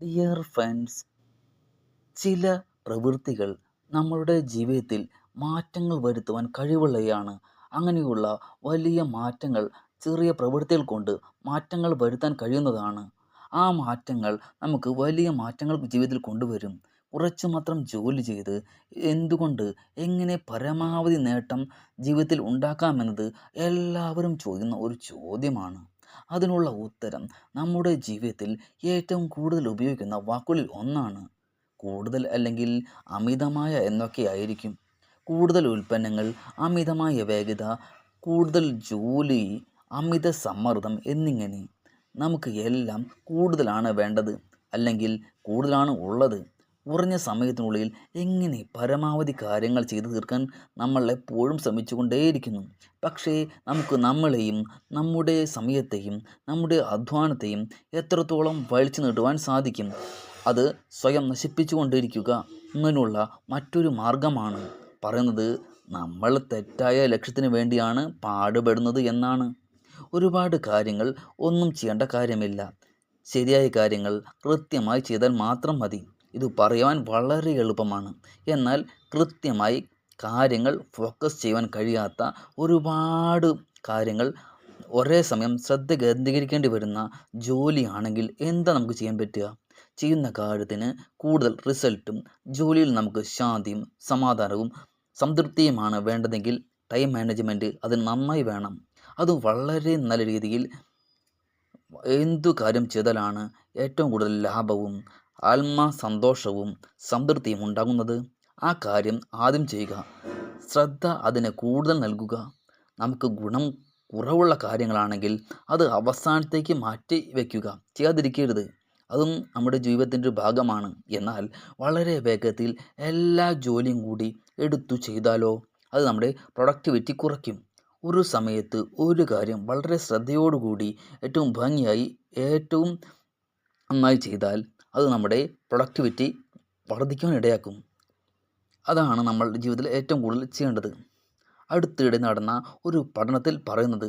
Dear friends ചില പ്രവൃത്തികൾ നമ്മളുടെ ജീവിതത്തിൽ മാറ്റങ്ങൾ വരുത്തുവാൻ കഴിവുള്ളവയാണ് അങ്ങനെയുള്ള വലിയ മാറ്റങ്ങൾ ചെറിയ പ്രവൃത്തികൾ കൊണ്ട് മാറ്റങ്ങൾ വരുത്താൻ കഴിയുന്നതാണ്. ആ മാറ്റങ്ങൾ നമുക്ക് വലിയ മാറ്റങ്ങൾ ജീവിതത്തിൽ കൊണ്ടുവരും. കുറച്ചു മാത്രം ജോലി ചെയ്ത് എന്തുകൊണ്ട് എങ്ങനെ പരമാവധി നേട്ടം ജീവിതത്തിൽ ഉണ്ടാക്കാമെന്നത് എല്ലാവരും ചോദിക്കുന്ന ഒരു ചോദ്യമാണ്. അതിനുള്ള ഉത്തരം നമ്മുടെ ജീവിതത്തിൽ ഏറ്റവും കൂടുതൽ ഉപയോഗിക്കുന്ന വാക്കുകളിൽ ഒന്നാണ്. കൂടുതൽ അല്ലെങ്കിൽ അമിതമായ എന്നൊക്കെ ആയിരിക്കും. കൂടുതൽ ഉൽപ്പന്നങ്ങൾ അമിതമായ വേഗത കൂടുതൽ ജോലി അമിത സമ്മർദ്ദം എന്നിങ്ങനെ. നമുക്ക് എല്ലാം കൂടുതലാണ് വേണ്ടത് അല്ലെങ്കിൽ കൂടുതലാണ് ഉള്ളത്. കുറഞ്ഞ സമയത്തിനുള്ളിൽ എങ്ങനെ പരമാവധി കാര്യങ്ങൾ ചെയ്തു തീർക്കാൻ നമ്മൾ എപ്പോഴും ശ്രമിച്ചുകൊണ്ടേയിരിക്കുന്നു. പക്ഷേ നമുക്ക് നമ്മളെയും നമ്മുടെ സമയത്തെയും നമ്മുടെ അധ്വാനത്തെയും എത്രത്തോളം വലിച്ചു നീട്ടുവാൻ സാധിക്കും അത് സ്വയം നശിപ്പിച്ചുകൊണ്ടിരിക്കുക എന്നതിനുള്ള മറ്റൊരു മാർഗമാണ്. പറയുന്നത് നമ്മൾ തെറ്റായ ലക്ഷ്യത്തിന് വേണ്ടിയാണ് പാടുപെടുന്നത് എന്നാണ്. ഒരുപാട് കാര്യങ്ങൾ ഒന്നും ചെയ്യേണ്ട കാര്യമില്ല. ശരിയായ കാര്യങ്ങൾ കൃത്യമായി ചെയ്താൽ മാത്രം മതി. ഇത് പറയുവാൻ വളരെ എളുപ്പമാണ്. എന്നാൽ കൃത്യമായി കാര്യങ്ങൾ ഫോക്കസ് ചെയ്യുവാൻ കഴിയാത്ത ഒരുപാട് കാര്യങ്ങൾ ഒരേ സമയം ശ്രദ്ധ കേന്ദ്രീകരിക്കേണ്ടി വരുന്ന ജോലിയാണെങ്കിൽ എന്താ നമുക്ക് ചെയ്യാൻ പറ്റുക? ചെയ്യുന്ന കാര്യത്തിന് കൂടുതൽ റിസൾട്ടും ജോലിയിൽ നമുക്ക് ശാന്തിയും സമാധാനവും സംതൃപ്തിയുമാണ് വേണ്ടതെങ്കിൽ ടൈം മാനേജ്മെന്റ് അത് നന്നായി വേണം. അത് വളരെ നല്ല രീതിയിൽ എന്തു കാര്യം ചെയ്താലാണ് ഏറ്റവും കൂടുതൽ ലാഭവും ആത്മ സന്തോഷവും സംതൃപ്തിയും ഉണ്ടാകുന്നത് ആ കാര്യം ആദ്യം ചെയ്യുക. ശ്രദ്ധ അതിന് കൂടുതൽ നൽകുക. നമുക്ക് ഗുണം കുറവുള്ള കാര്യങ്ങളാണെങ്കിൽ അത് അവസാനത്തേക്ക് മാറ്റി വയ്ക്കുക. ചെയ്യാതിരിക്കരുത്. അതും നമ്മുടെ ജീവിതത്തിന്റെ ഒരു ഭാഗമാണ്. എന്നാൽ വളരെ വേഗത്തിൽ എല്ലാ ജോലിയും കൂടി എടുത്തു ചെയ്താലോ അത് നമ്മുടെ പ്രൊഡക്ടിവിറ്റി കുറയ്ക്കും. ഒരു സമയത്ത് ഒരു കാര്യം വളരെ ശ്രദ്ധയോടുകൂടി ഏറ്റവും ഭംഗിയായി ഏറ്റവും നന്നായി ചെയ്താൽ അത് നമ്മുടെ പ്രൊഡക്ടിവിറ്റി വർദ്ധിക്കുവാൻ ഇടയാക്കും അതാണ് നമ്മൾ ജീവിതത്തിൽ ഏറ്റവും കൂടുതൽ ചെയ്യേണ്ടത്. അടുത്തിടെ നടന്ന ഒരു പഠനത്തിൽ പറയുന്നത്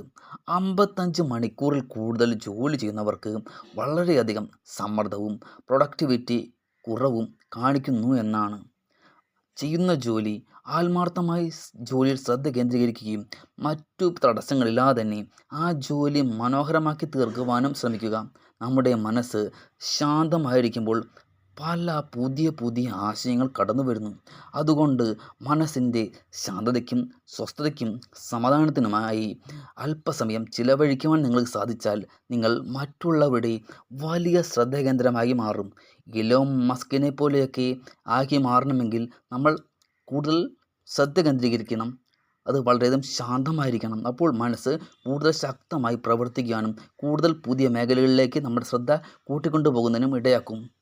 അമ്പത്തഞ്ച് മണിക്കൂറിൽ കൂടുതൽ ജോലി ചെയ്യുന്നവർക്ക് വളരെയധികം സമ്മർദ്ദവും പ്രൊഡക്ടിവിറ്റി കുറവും കാണിക്കുന്നു എന്നാണ്. ചെയ്യുന്ന ജോലി ആത്മാർത്ഥമായി ജോലിയിൽ ശ്രദ്ധ കേന്ദ്രീകരിക്കുകയും മറ്റു തടസ്സങ്ങളില്ലാതെ തന്നെ ആ ജോലി മനോഹരമാക്കി തീർക്കുവാനും ശ്രമിക്കുക. നമ്മുടെ മനസ്സ് ശാന്തമായിരിക്കുമ്പോൾ പല പുതിയ പുതിയ ആശയങ്ങൾ കടന്നു വരുന്നു. അതുകൊണ്ട് മനസ്സിന്റെ ശാന്തതയ്ക്കും സ്വസ്ഥതയ്ക്കും സമാധാനത്തിനുമായി അല്പസമയം ചിലവഴിക്കുവാൻ നിങ്ങൾക്ക് സാധിച്ചാൽ നിങ്ങൾ മറ്റുള്ളവരുടെ വലിയ ശ്രദ്ധ കേന്ദ്രമായി മാറും. ഇലോം മസ്കിനെ പോലെയൊക്കെ ആക്കി മാറണമെങ്കിൽ നമ്മൾ കൂടുതൽ ശ്രദ്ധ കേന്ദ്രീകരിക്കണം. അത് വളരെയധികം ശാന്തമായിരിക്കണം. അപ്പോൾ മനസ്സ് കൂടുതൽ ശക്തമായി പ്രവർത്തിക്കാനും കൂടുതൽ പുതിയ മേഖലകളിലേക്ക് നമ്മുടെ ശ്രദ്ധ കൂട്ടിക്കൊണ്ടു പോകുന്നതിനും ഇടയാക്കും.